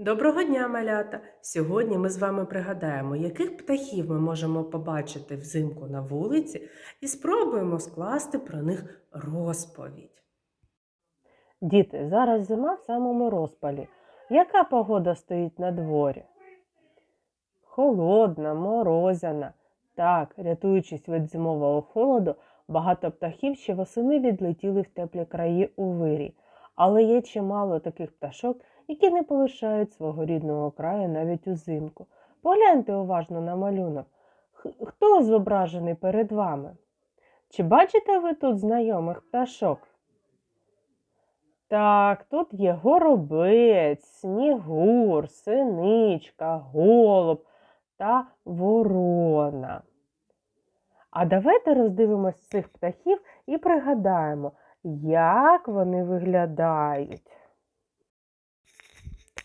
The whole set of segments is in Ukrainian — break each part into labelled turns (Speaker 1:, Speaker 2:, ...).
Speaker 1: Доброго дня, малята! Сьогодні ми з вами пригадаємо, яких птахів ми можемо побачити взимку на вулиці і спробуємо скласти про них розповідь.
Speaker 2: Діти, зараз зима в самому розпалі. Яка погода стоїть на дворі? Холодна, морозяна. Так, рятуючись від зимового холоду, багато птахів ще восени відлетіли в теплі краї у вирій. Але є чимало таких пташок, які не полишають свого рідного краю навіть узимку. Погляньте уважно на малюнок. Хто зображений перед вами? Чи бачите ви тут знайомих пташок? Так, тут є горобець, снігур, синичка, голуб та ворона. А давайте роздивимось цих птахів і пригадаємо, як вони виглядають.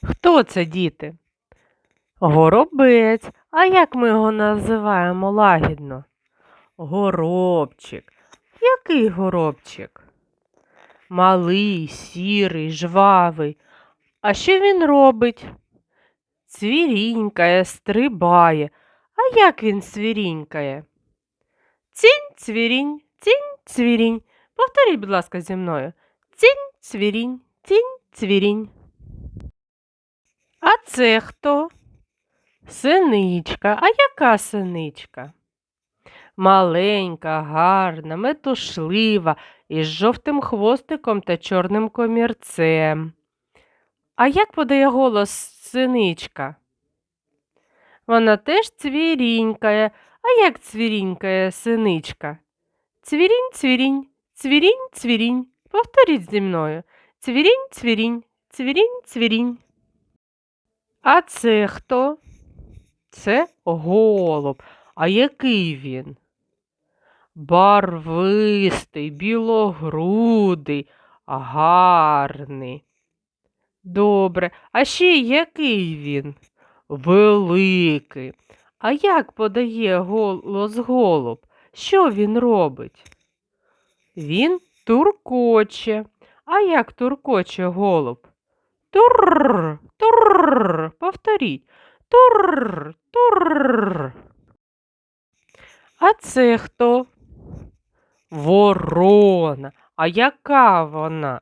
Speaker 2: Хто це, діти? Горобець. А як ми його називаємо лагідно? Горобчик. Який горобчик? Малий, сірий, жвавий. А що він робить? Цвірінькає, стрибає. А як він цвірінькає? Цінь, цвірінь, цінь, цвірінь. Повторіть, будь ласка, зі мною. Цінь, цвірінь, цінь, цвірінь. А це хто? Синичка. А яка синичка? Маленька, гарна, метушлива, із жовтим хвостиком та чорним комірцем. А як подає голос синичка? Вона теж цвірінькає. А як цвірінькає синичка? Цвірінь, цвірінь, цвірінь, цвірінь. Повторіть зі мною. Цвірінь, цвірінь, цвірінь, цвірінь. А це хто? Це голуб. А який він? Барвистий, білогрудий, гарний. Добре, а ще який він? Великий. А як подає голос голуб? Що він робить? Він туркоче. А як туркоче голуб? Турр, турр. Повторіть. Турр, турр. А це хто? Ворона. А яка вона?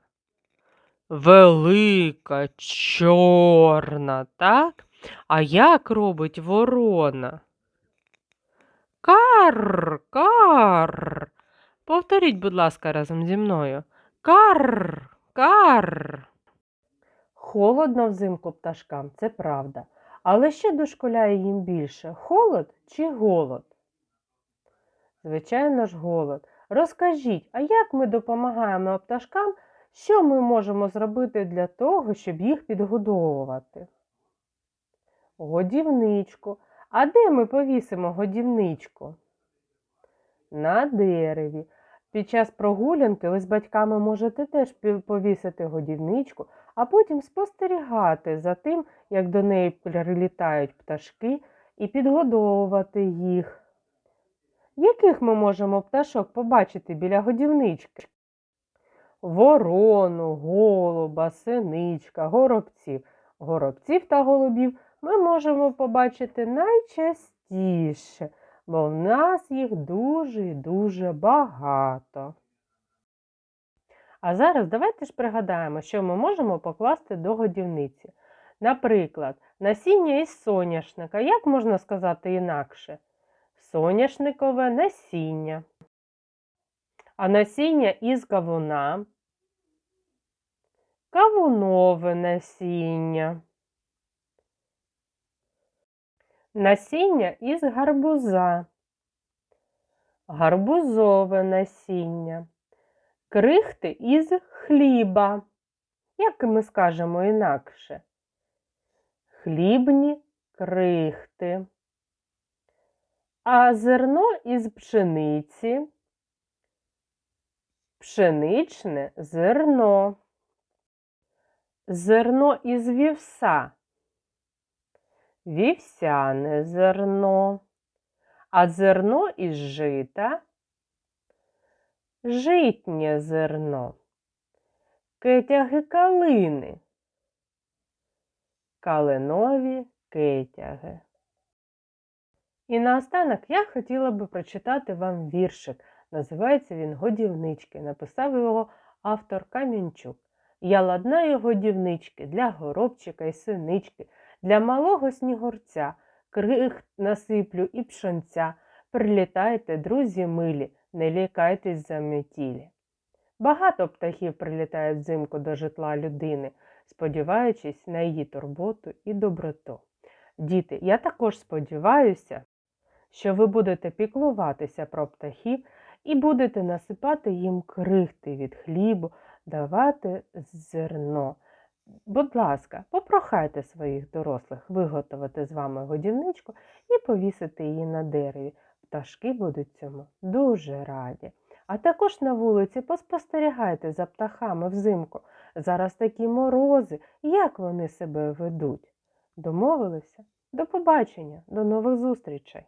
Speaker 2: Велика, чорна, так? А як робить ворона? Кар, кар. Повторіть, будь ласка, разом зі мною. Кар, кар. Холодно взимку пташкам, це правда. Але що дошколяє їм більше холод чи голод? Звичайно ж, голод. Розкажіть, а як ми допомагаємо пташкам, що ми можемо зробити для того, щоб їх підгодовувати? Годівничку. А де ми повісимо годівничку? На дереві. Під час прогулянки ви з батьками можете теж повісити годівничку, а потім спостерігати за тим, як до неї прилітають пташки, і підгодовувати їх. Яких ми можемо пташок побачити біля годівнички? Ворону, голуба, синичка, горобців. Горобців та голубів ми можемо побачити найчастіше, бо в нас їх дуже і дуже багато. А зараз давайте ж пригадаємо, що ми можемо покласти до годівниці. Наприклад, насіння із соняшника. Як можна сказати інакше? Соняшникове насіння. А насіння із кавуна. Кавунове насіння. Насіння із гарбуза. Гарбузове насіння. Крихти із хліба. Як ми скажемо інакше? Хлібні крихти. А зерно із пшениці. Пшеничне зерно. Зерно із вівса. Вівсяне зерно. А зерно із жита. Житнє зерно. Кетяги калини. калинові кетяги. І наостанок я хотіла би прочитати вам віршик. Називається він Годівнички. Написав його автор Кам'янчук. Я ладнаю годівнички для горобчика і синички, для малого снігурця, крих насиплю і пшонця. Прилітайте, друзі милі, не лякайтесь за метілі. Багато птахів прилітають взимку до житла людини, сподіваючись на її турботу і доброту. Діти, я також сподіваюся, що ви будете піклуватися про птахів і будете насипати їм крихти від хлібу, давати зерно. Будь ласка, попрохайте своїх дорослих виготовити з вами годівничку і повісити її на дереві. Пташки будуть цьому дуже раді. А також на вулиці поспостерігайте за птахами взимку. Зараз такі морози, як вони себе ведуть. Домовилися? До побачення, до нових зустрічей!